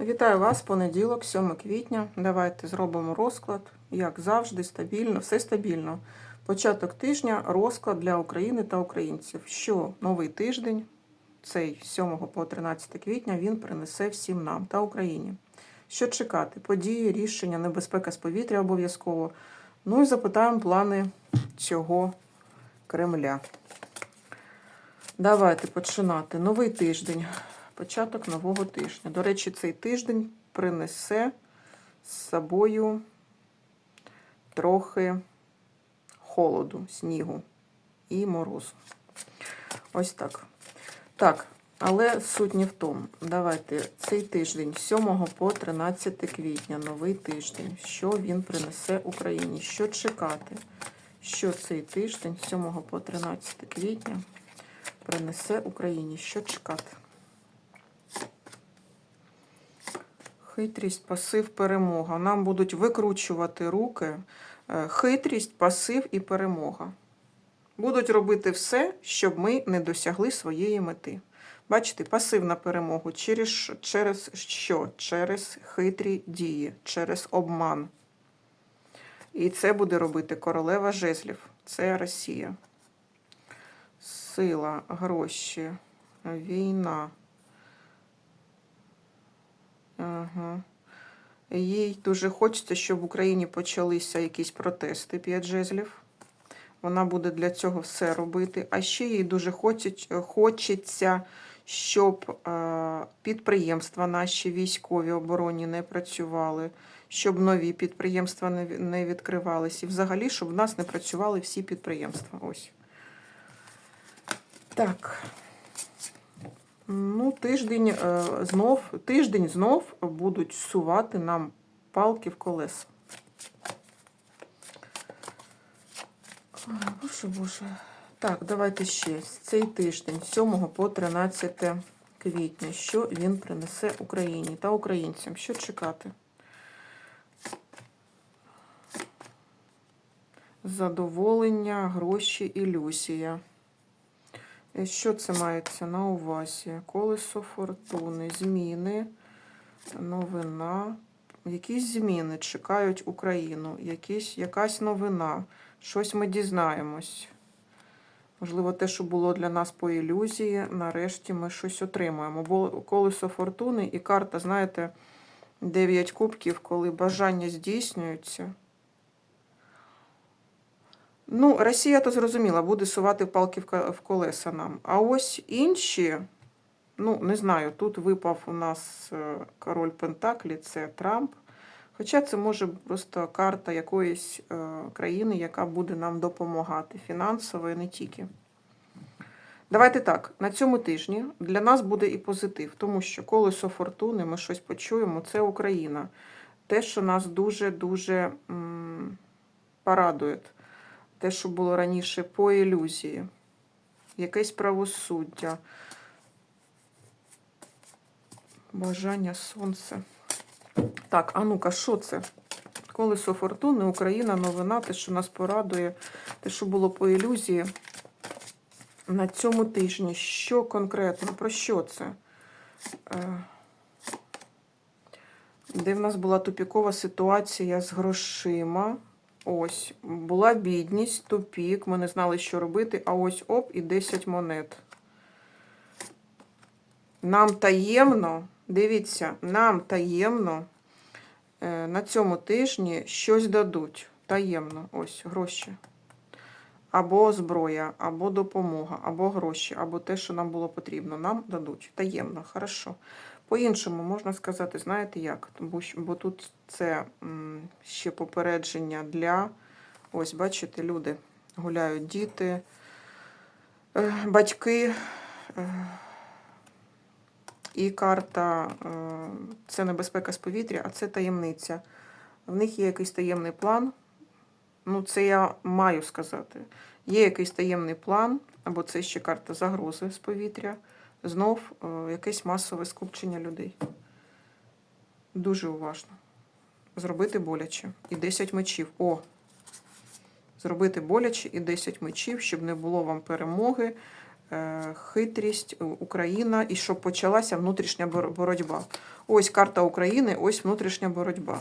Вітаю вас, понеділок, 7 квітня. Давайте зробимо розклад, як завжди, стабільно, все стабільно. Початок тижня розклад для України та українців. Що новий тиждень, цей 7 по 13 квітня, він принесе всім нам та Україні. Що чекати? Події, рішення, небезпека з повітря обов'язково. Ну і запитаємо плани цього Кремля. Давайте починати. Новий тиждень. Початок нового тижня. До речі, цей тиждень принесе з собою трохи холоду, снігу і морозу. Ось так. Так, але суть не в тому. Давайте цей тиждень, 7 по 13 квітня, новий тиждень. Що він принесе Україні? Що чекати? Що цей тиждень, 7 по 13 квітня, принесе Україні? Що чекати? Хитрість, пасив, перемога. Нам будуть викручувати руки. Е, Хитрість, пасив і перемога. Будуть робити все, щоб ми не досягли своєї мети. Бачите, пасив на перемогу через, через що? Через хитрі дії, через обман. І це буде робити королева жезлів. Це Росія. Сила, гроші, війна. Ага. Їй дуже хочеться, щоб в Україні почалися якісь протести п'ять жезлів. Вона буде для цього все робити. А ще їй дуже хочеться, щоб е, підприємства наші військові оборонні не працювали, щоб нові підприємства не, ві- не відкривалися. І взагалі, щоб в нас не працювали всі підприємства. Ось. Так. Ну, тиждень е, знов, тиждень знов будуть сувати нам палки в колеса. Боже, боже. Так, давайте ще. Цей тиждень, 7 по 13 квітня, що він принесе Україні та українцям? Що чекати? Задоволення, гроші, ілюзія. Е, Що це мається на увазі? Колесо фортуни, зміни, новина. Якісь зміни чекають Україну, якісь, якась новина. Щось ми дізнаємось. Можливо, те, що було для нас по ілюзії, нарешті ми щось отримаємо. Бо колесо фортуни і карта, знаєте, 9 кубків, коли бажання здійснюються. Ну, Росія то зрозуміла, буде сувати палки в колеса нам. А ось інші, ну, не знаю, тут випав у нас е, король Пентаклі, це Трамп. Хоча це може просто карта якоїсь е, країни, яка буде нам допомагати фінансово і не тільки. Давайте так, на цьому тижні для нас буде і позитив, тому що колесо фортуни, ми щось почуємо, це Україна. Те, що нас дуже-дуже порадує. Те, що було раніше по ілюзії, якесь правосуддя, бажання сонця. Так, а ну-ка, що це? Колесо фортуни, Україна, новина, те, що нас порадує, те, що було по ілюзії. На цьому тижні. Що конкретно? Про що це? Е, Де в нас була тупікова ситуація з грошима. Ось, була бідність, тупік, ми не знали, що робити, а ось оп, і 10 монет. Нам таємно, дивіться, нам таємно е, на цьому тижні щось дадуть. Таємно, ось гроші. Або зброя, або допомога, або гроші, або те, що нам було потрібно. Нам дадуть. Таємно, хорошо. По-іншому можна сказати, знаєте як? Бо, бо тут це ще попередження для. Ось, бачите, люди гуляють діти, е, батьки. е, І карта е, це небезпека з повітря, а це таємниця. В них є якийсь таємний план. Ну, це я маю сказати. Є якийсь таємний план, або це ще карта загрози з повітря. Знов е, якесь масове скупчення людей. Дуже уважно. Зробити боляче. І 10 мечів. О! Зробити боляче і 10 мечів, щоб не було вам перемоги. е, хитрість, Україна і щоб почалася внутрішня боротьба. Ось карта України, ось внутрішня боротьба.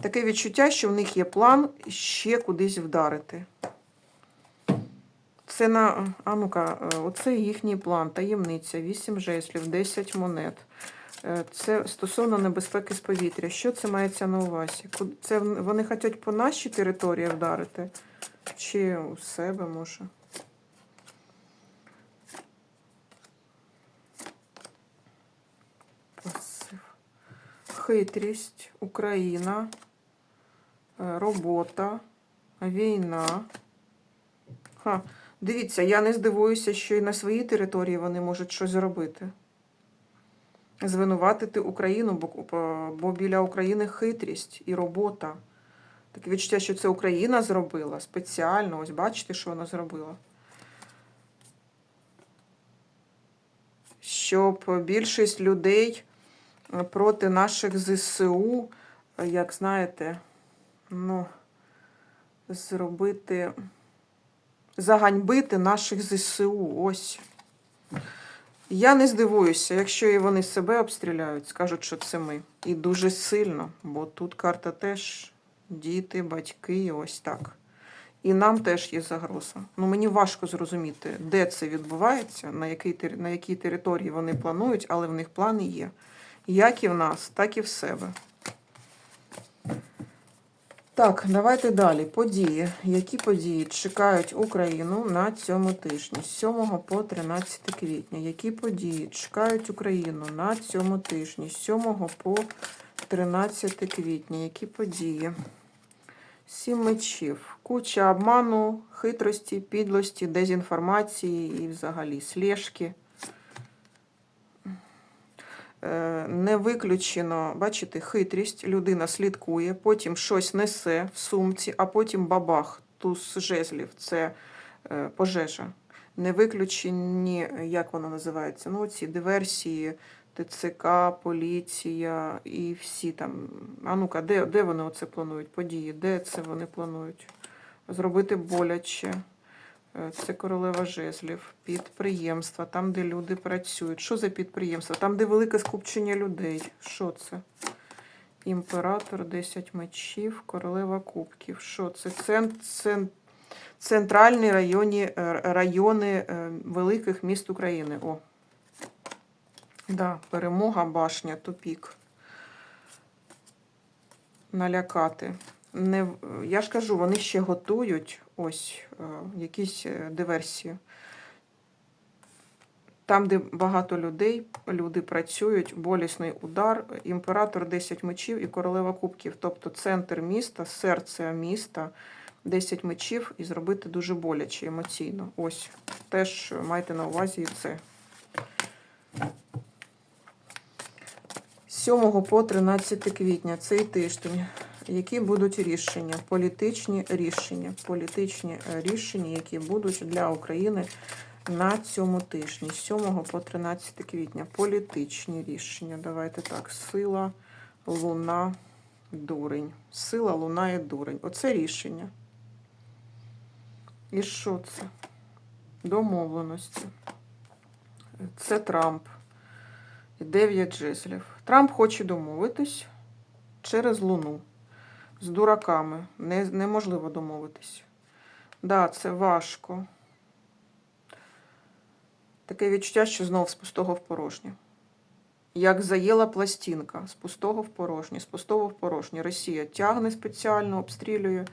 Таке відчуття, що в них є план ще кудись вдарити. Це на. А ну-ка, е, оце їхній план, таємниця, 8 жеслів, 10 монет. Е, Це стосовно небезпеки з повітря. Що це мається на увазі? Це вони хочуть по нашій території вдарити? Чи у себе може? Хитрість, Україна, е, робота, війна. Ха. Дивіться, я не здивуюся, що і на своїй території вони можуть щось зробити. Звинуватити Україну, бо, бо- біля України хитрість і робота. Таке відчуття, що це Україна зробила спеціально. Ось бачите, що вона зробила. Щоб більшість людей е, проти наших ЗСУ, е, як знаєте, ну, зробити, заганьбити наших ЗСУ. Ось. Я не здивуюся, якщо і вони себе обстріляють, скажуть, що це ми. І дуже сильно, бо тут карта теж діти, батьки, ось так. І нам теж є загроза. Ну мені важко зрозуміти, де це відбувається, на якій, на якій території вони планують, але в них плани є. Як і в нас, так і в себе. Так, давайте далі. Події. Які події чекають Україну на цьому тижні з 7 по 13 квітня? Які події чекають Україну на цьому тижні з 7 по 13 квітня? Які події? Сім мечів. Куча обману, хитрості, підлості, дезінформації і взагалі слежки. Е, Не виключено, бачите, хитрість, людина слідкує, потім щось несе в сумці, а потім бабах, туз жезлів, це е, пожежа. Не виключені, як воно називається, ну, ці диверсії, ТЦК, поліція і всі там. А ну-ка, де, де вони оце планують? Події? Де це вони планують? Зробити боляче. Е, Це королева жезлів, підприємства, там, де люди працюють. Що за підприємства? Там, де велике скупчення людей. Що це? Імператор, 10 мечів, королева кубків. Що це? Цен, цен, центральні районі, е, райони е, великих міст України. О. Да, перемога, башня, тупік. Налякати. Не, я ж кажу, вони ще готують ось е, якісь е, диверсії. Там, де багато людей, люди працюють, болісний удар, імператор 10 мечів і королева кубків. Тобто центр міста, серце міста, 10 мечів і зробити дуже боляче емоційно. Ось, теж майте на увазі і це. 7 по 13 квітня цей тиждень. Які будуть рішення? Політичні рішення. Політичні е, рішення, які будуть для України на цьому тижні. З 7 по 13 квітня. Політичні рішення. Давайте так. Сила, луна, дурень. Сила, луна і дурень. Оце рішення. І що це? Домовленості. Це Трамп. І 9 жезлів. Трамп хоче домовитись через Луну. З дураками. Не, неможливо домовитись. Да, це важко. Таке відчуття, що знов з пустого в порожнє. Як заєла пластинка з пустого в порожнє, з пустого в порожнє. Росія тягне спеціально, обстрілює.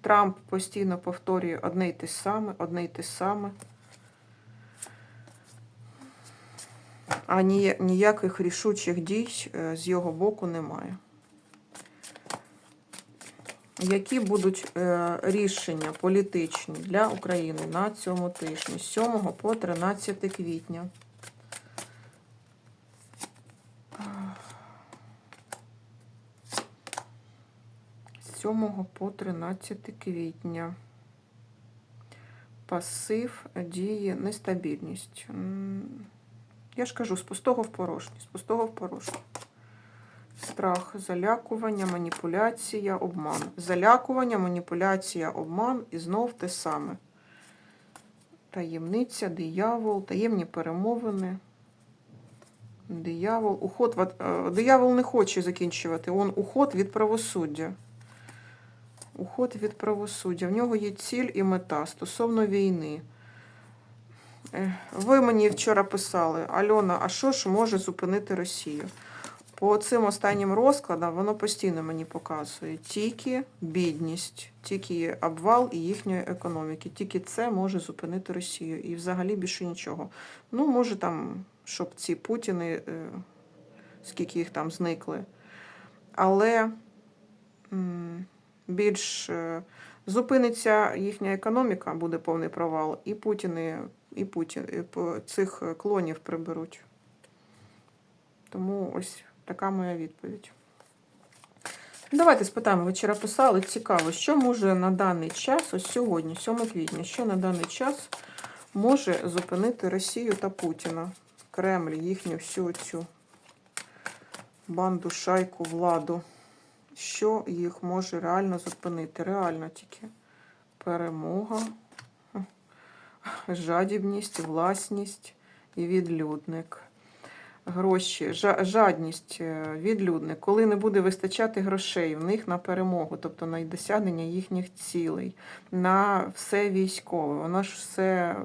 Трамп постійно повторює одне й те саме, одне й те саме. А ніяких рішучих дій е, з його боку немає. Які будуть е, рішення політичні для України на цьому тижні з 7 по 13 квітня? З 7 по 13 квітня. Пасив дії нестабільність. Я ж кажу, з пустого в порожнє, з пустого в порожнє. Страх, залякування, маніпуляція, обман. Залякування, маніпуляція, обман і знов те саме. Таємниця, диявол, таємні перемовини. Диявол. Уход, е, диявол не хоче закінчувати. Он уход від правосуддя. Уход від правосуддя. В нього є ціль і мета стосовно війни. Ви мені вчора писали, Альона, а що ж може зупинити Росію? По цим останнім розкладам воно постійно мені показує тільки бідність, тільки обвал і їхньої економіки. Тільки це може зупинити Росію. І взагалі більше нічого. Ну, може там, щоб ці Путіни, е, скільки їх там зникли. Але більш е, зупиниться їхня економіка, буде повний провал, і Путіни, і Путін і цих е, клонів приберуть. Тому ось така моя відповідь. Давайте спитаємо, ви вчора писали, цікаво, що може на даний час, ось сьогодні, 7 квітня, що на даний час може зупинити Росію та Путіна, Кремль, їхню всю цю банду, шайку, владу. Що їх може реально зупинити? Реально тільки перемога, жадібність, власність і відлюдник. Гроші, жадність, е, відлюдник, коли не буде вистачати грошей в них на перемогу, тобто на досягнення їхніх цілей, на все військове. Воно ж все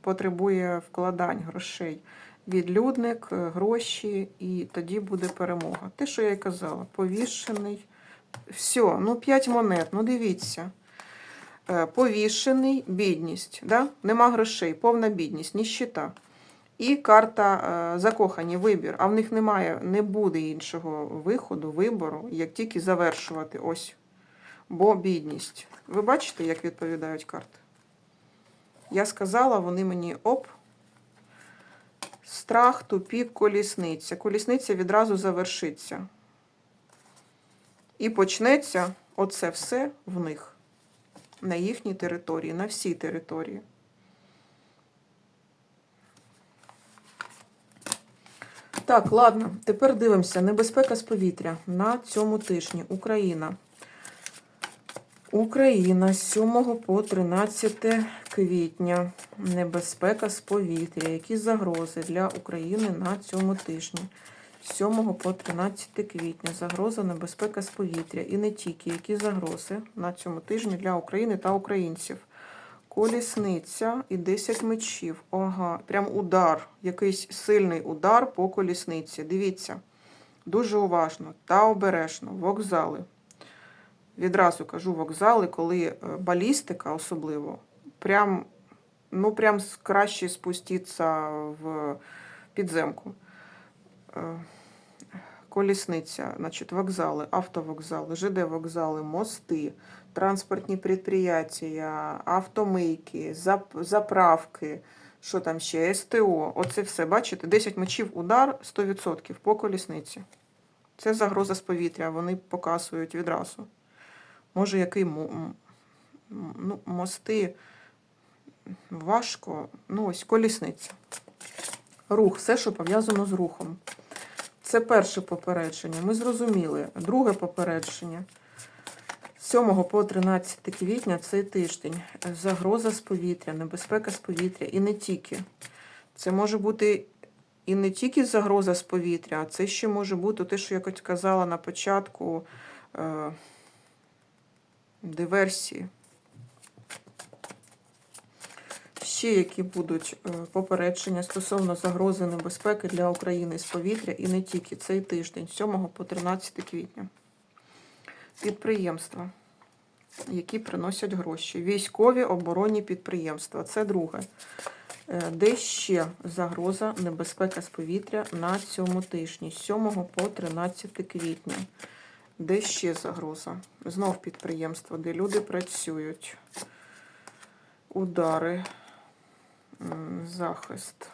потребує вкладань грошей. Відлюдник, е, гроші, і тоді буде перемога. Те, що я й казала, повішений. Все, ну 5 монет, ну дивіться. Е, Повішений, бідність, да? нема грошей, повна бідність, ніщита. І карта е, закохані, вибір. А в них немає, не буде іншого виходу, вибору, як тільки завершувати ось. Бо бідність. Ви бачите, як відповідають карти? Я сказала, вони мені оп. Страх, тупік, колісниця. Колісниця відразу завершиться. І почнеться оце все в них. На їхній території, на всій території. Так, ладно, тепер дивимося. Небезпека з повітря на цьому тижні. Україна. Україна з 7 по 13 квітня. Небезпека з повітря. Які загрози для України на цьому тижні? З 7 по 13 квітня. Загроза небезпека з повітря. І не тільки які загрози на цьому тижні для України та українців. Колісниця і 10 мечів. Ага, прям удар, якийсь сильний удар по колісниці. Дивіться, дуже уважно та обережно. Вокзали. Відразу кажу вокзали, коли е, балістика особливо, прям, ну прям краще спуститися в підземку. Е, Колісниця, значить, вокзали, автовокзали, ЖД вокзали, мости, транспортні підприємства, автомийки, заправки, що там ще, СТО. Оце все, бачите, 10 мечів удар 100% по колісниці. Це загроза з повітря, вони показують відразу. Може, який ну, мости важко. Ну, ось колісниця. Рух, все, що пов'язано з рухом. Це перше попередження. Ми зрозуміли. Друге попередження. З 7 по 13 квітня цей тиждень. Загроза з повітря, небезпека з повітря. І не тільки. Це може бути і не тільки загроза з повітря, а це ще може бути те, що я казала на початку. Е, диверсії. Ще які будуть е, попередження стосовно загрози небезпеки для України з повітря і не тільки цей тиждень, 7 по 13 квітня. Підприємства, які приносять гроші. Військові оборонні підприємства. Це друге. Е, Де ще загроза небезпека з повітря на цьому тижні, з 7 по 13 квітня. Де ще загроза? Знов підприємство, де люди працюють. Удари, захист.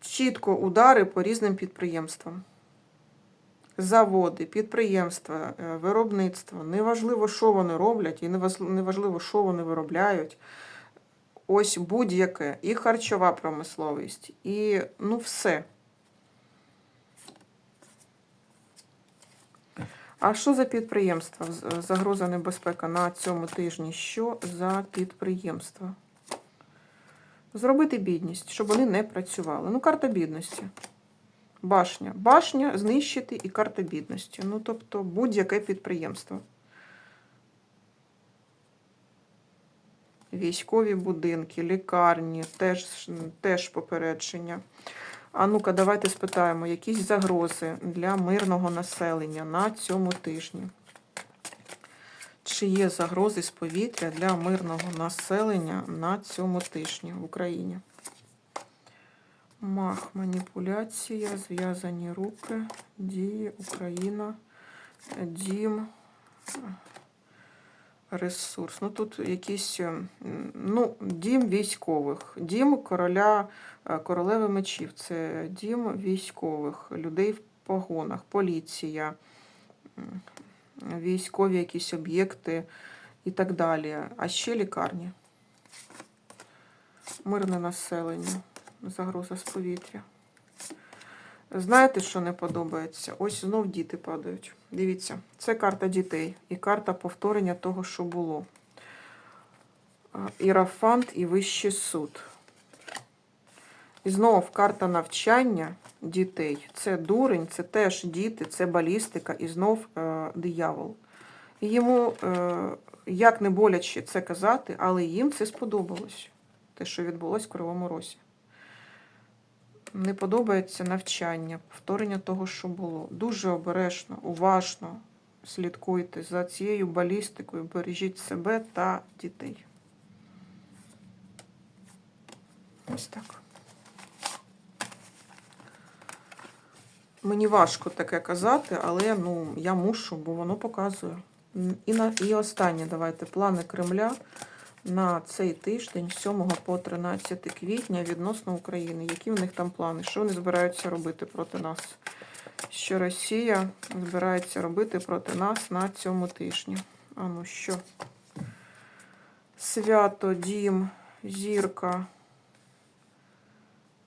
Чітко удари по різним підприємствам. Заводи, підприємства, е, виробництво. Неважливо, що вони роблять, і неважливо, що вони виробляють. Ось будь-яке. І харчова промисловість, і ну все. А що за підприємства? Загроза небезпека на цьому тижні. Що за підприємства? Зробити бідність, щоб вони не працювали. Ну, карта бідності. Башня. Башня знищити і карта бідності. Ну, тобто будь-яке підприємство. Військові будинки, лікарні, теж, теж попередження. А ну-ка, давайте спитаємо, якісь загрози для мирного населення на цьому тижні. Чи є загрози з повітря для мирного населення на цьому тижні в Україні? Мах, маніпуляція, зв'язані руки, дії, Україна, дім, ресурс. Ну тут якісь, ну, дім військових, дім короля, е, королеви мечів. Це дім військових, людей в погонах, поліція, військові якісь об'єкти і так далі. А ще лікарні. Мирне населення, загроза з повітря. Знаєте, що не подобається? Ось знов діти падають. Дивіться, це карта дітей і карта повторення того, що було. Ірафант і Вищий суд. І знов карта навчання дітей. Це дурень, це теж діти, це балістика і знов е, диявол. І йому, е, як не боляче це казати, але їм це сподобалось. Те, що відбулось в Кривому Росі. Не подобається навчання, повторення того, що було. Дуже обережно, уважно слідкуйте за цією балістикою, бережіть себе та дітей. Ось так. Мені важко таке казати, але ну, я мушу, бо воно показує. І, на, і останнє давайте плани Кремля на цей тиждень, 7 по 13 квітня, відносно України. Які в них там плани? Що вони збираються робити проти нас? Що Росія збирається робити проти нас на цьому тижні? А ну що? Свято, дім, зірка.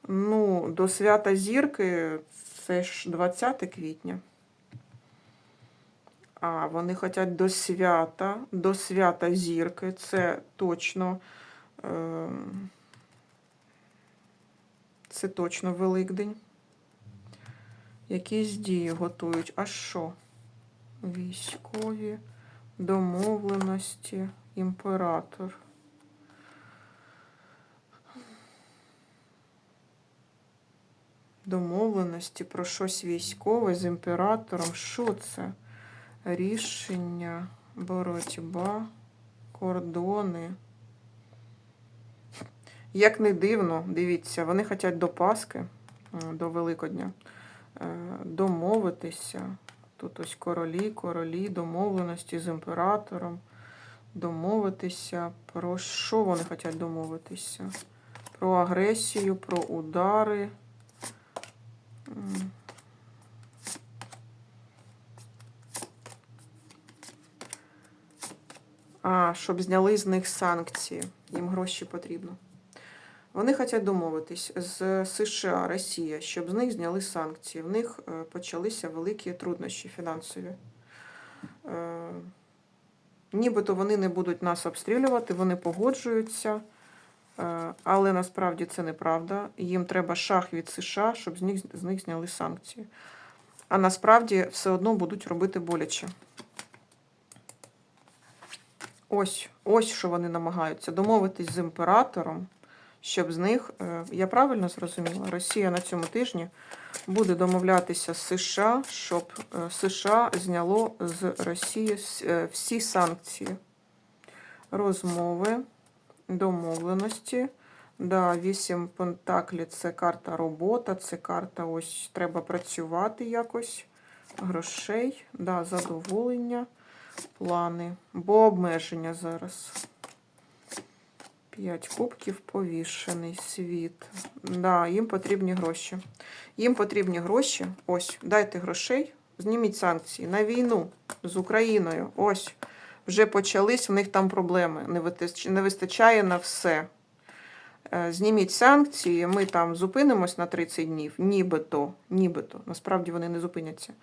Ну, до свята зірки це ж 20 квітня. А, вони хочуть до свята, до свята зірки. Це точно. Е, це точно Великдень. Якісь дії готують. А що? Військові, домовленості, імператор. Домовленості про щось військове з імператором. Що це? Рішення, боротьба, кордони. Як не дивно, дивіться, вони хочуть до Пасхи, до Великодня, е, домовитися. Тут ось королі, королі, домовленості з імператором. Домовитися. Про що вони хочуть домовитися? Про агресію, про удари. А, щоб зняли з них санкції. Їм гроші потрібно. Вони хочуть домовитись з США, Росія, щоб з них зняли санкції. В них е, почалися великі труднощі фінансові. Е, Нібито вони не будуть нас обстрілювати, вони погоджуються, е, але насправді це неправда. Їм треба шах від США, щоб з них, з них зняли санкції. А насправді все одно будуть робити боляче. Ось, ось що вони намагаються домовитись з імператором, щоб з них, е, я правильно зрозуміла, Росія на цьому тижні буде домовлятися з США, щоб е, США зняло з Росії е, всі санкції, розмови, домовленості. Да, вісім пентаклі це карта робота, це карта ось треба працювати якось, грошей, да, задоволення плани, бо обмеження зараз. П'ять кубків повішений світ. Да, їм потрібні гроші. Їм потрібні гроші. Ось, дайте грошей, зніміть санкції на війну з Україною. Ось. Вже почались, в них там проблеми. Не вистачає на все. Е, Зніміть санкції, ми там зупинимось на 30 днів, нібито, нібито. Насправді вони не зупиняться.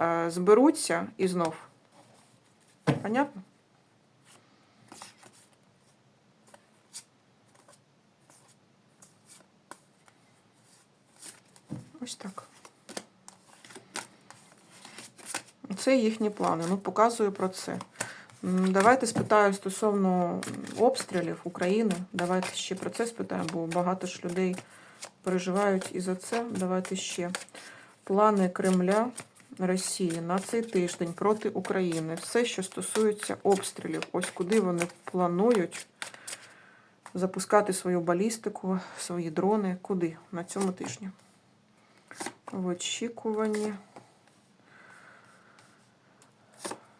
Е, Зберуться і знов. Понятно? Ось так. Це їхні плани. Ну, показую про це. Давайте спитаю стосовно обстрілів України. Давайте ще про це спитаємо, бо багато ж людей переживають і за це. Давайте ще плани Кремля Росії на цей тиждень проти України. Все, що стосується обстрілів. Ось куди вони планують запускати свою балістику, свої дрони. Куди? На цьому тижні. В очікуванні.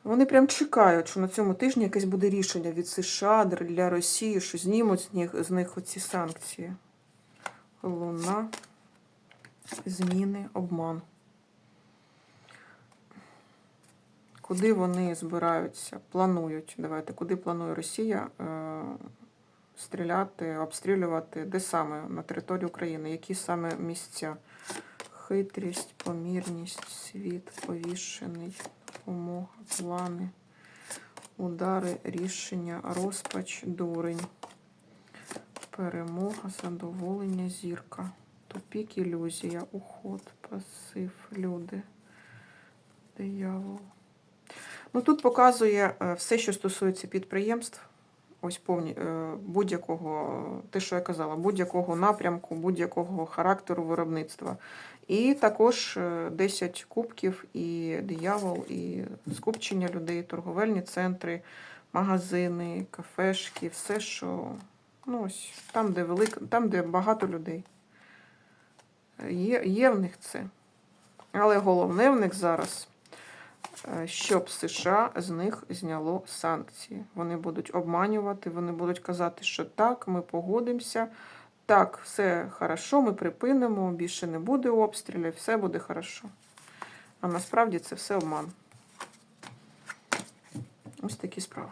Вони прям чекають, що на цьому тижні якесь буде рішення від США для Росії, що знімуть з них, з них оці санкції. Луна, зміни, обман. Куди вони збираються? Планують. Давайте, куди планує Росія е, стріляти, обстрілювати? Де саме на території України? Які саме місця? Хитрість, помірність, світ, повішений, допомога, плани, удари, рішення, розпач, дурень, перемога, задоволення, зірка, тупік, ілюзія, уход, пасив, люди, диявол. Ну, тут показує е, все, що стосується підприємств. Ось повні е, будь-якого, те, що я казала, будь-якого напрямку, будь-якого характеру виробництва. І також е, 10 кубків, і диявол, і скупчення людей, торговельні центри, магазини, кафешки, все, що ну, ось, там, де велик, там, де багато людей. Е, Є, є в них це. Але головне в них зараз е, щоб США з них зняло санкції. Вони будуть обманювати, вони будуть казати, що так, ми погодимося, так, все хорошо, ми припинимо, більше не буде обстрілів, все буде хорошо. А насправді це все обман. Ось такі справи.